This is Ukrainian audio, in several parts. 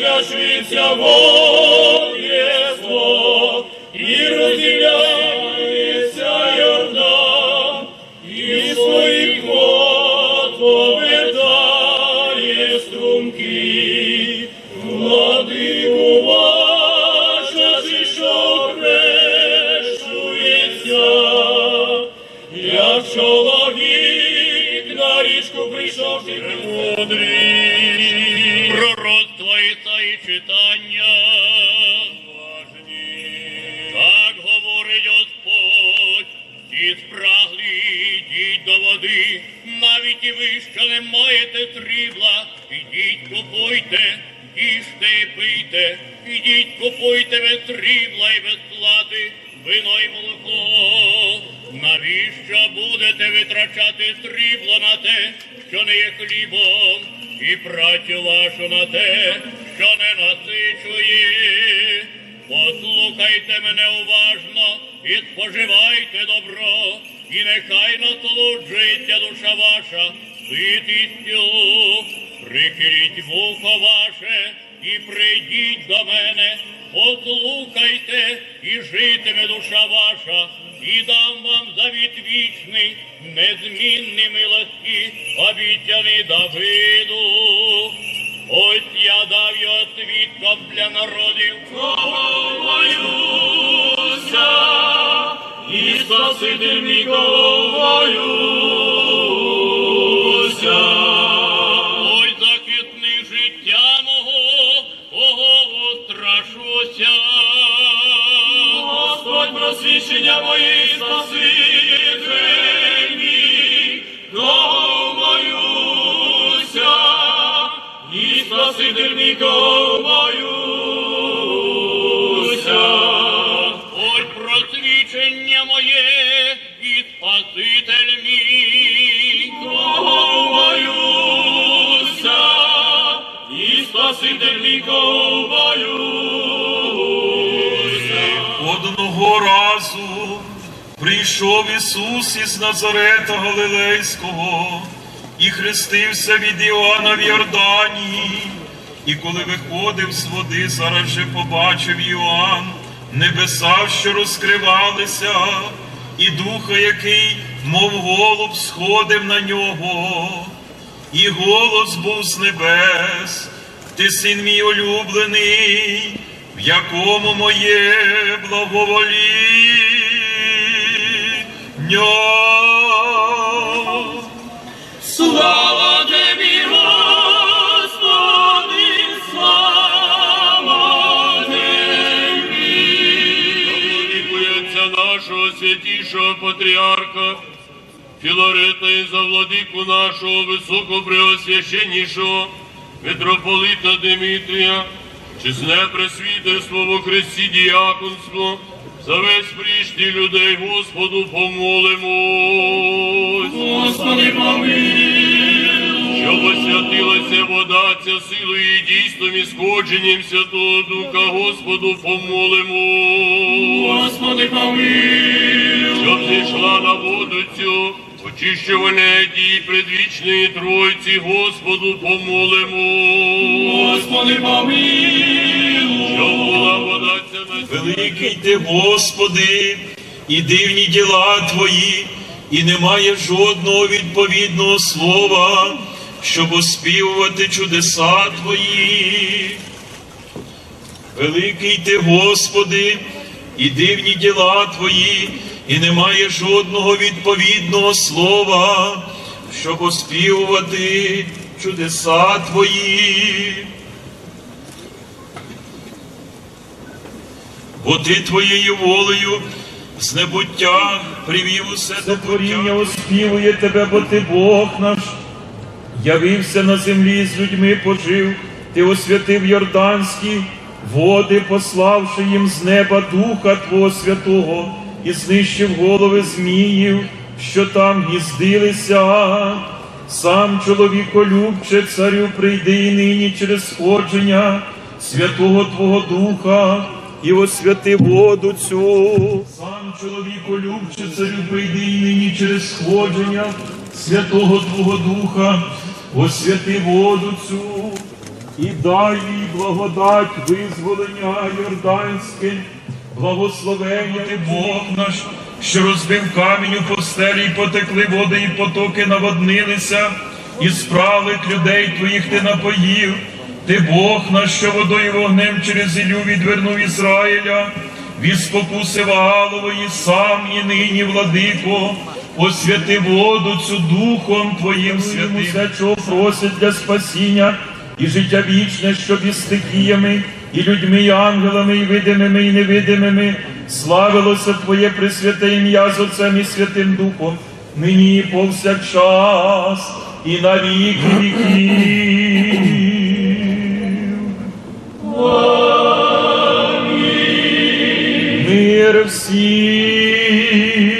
зм'якшується воєство, і розділяється Йордан, і своїх вод повертає струмки, владику ваша зійшов хрещується, як чоловік на річку прийшов ти мудрий. І читання. Так говорить Господь, ті спраглі, йдіть до води, навіть і ви, що не маєте срібла, ідіть купуйте, їжте і пийте, ідіть купуйте без срібла і без плати, вино й молоко. Навіщо будете витрачати срібло на те, що не є хлібом, і працю вашу на те, що не насичує? Послухайте мене уважно і споживайте добро, і нехай насолоджується душа ваша ситістю. Прикріть вухо ваше і прийдіть до мене, послухайте, і житиме душа ваша, і дам вам завіт вічний, незмінний милості, обіцяний Давиду. Ось я дав його свідком для народів. Кого і спаситель мій кого. І спаситель боюся. Ой, просвічення моє і спаситель мій, кого боюся, і спаситель мій кого. Одного разу прийшов Ісус із Назарета Галилейського і хрестився від Іоанна в Йордані. І коли виходив з води, зараз же побачив Іоанн небеса, що розкривалися, і духа, який, мов голуб, сходив на нього. І голос був з небес, ти син мій улюблений, в якому моє благовоління. Нашого святішого патріарха, Філарета і за владику нашого високопреосвященнішого митрополита Димитрія, чесне пресвітерство во Христі діяконство, за весь прийшті людей Господу помолимось. Господи, помилуй. Щоб освятилася вода ця силою дійсним і сходженням Святого Духа, Господу помолимо. Господи, помилуй. Щоб зійшла на воду цю, очищувальне дій предвічної Тройці, Господу помолимо. Господи, помилуй. Щоб була вода ця на Великий ти, Господи, і дивні діла Твої, і немає жодного відповідного слова, щоб оспівувати чудеса Твої. Великий ти, Господи, і дивні діла Твої, і немає жодного відповідного слова, щоб оспівувати чудеса Твої. бо ти твоєю волею з небуття привів усе до творіння, оспівує тебе, бо ти Бог наш. Явився на землі з людьми пожив, ти освятив Йорданські води, пославши їм з неба Духа Твого Святого, і знищив голови зміїв, що там гніздилися. Сам чоловіколюбче, царю, прийди і нині через сходження Святого Твого Духа і освяти воду цю. Сам чоловіколюбче, царю, прийди і нині через сходження Святого Твого Духа, освяти воду цю і дай їй благодать визволення Йорданське, благословення ти Бог наш, що розбив камінь у постелі, і потекли води, і потоки наводнилися, і справи людей твоїх ти напоїв. Ти Бог наш, що водою вогнем через Ілю відвернув Ізраїля, від спокуси Ваалової сам і нині, владико, освяти воду цю духом Твоїм святим. Все, чого просить для спасіння і життя вічне, щоб і стихіями, і людьми, і ангелами, і видимими, і невидимими, славилося Твоє пресвяте ім'я з Отцем і Святим Духом, нині і повсякчас, і на віки віків. Мир всім.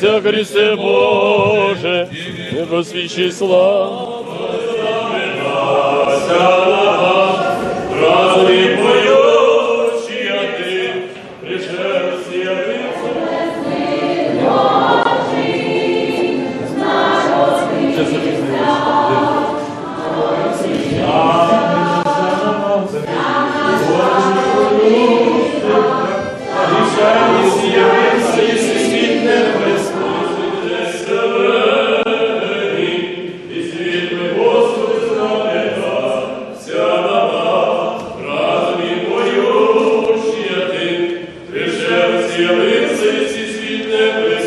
Ся Христе Боже, не просвіщи слава. з'явився світ тебе.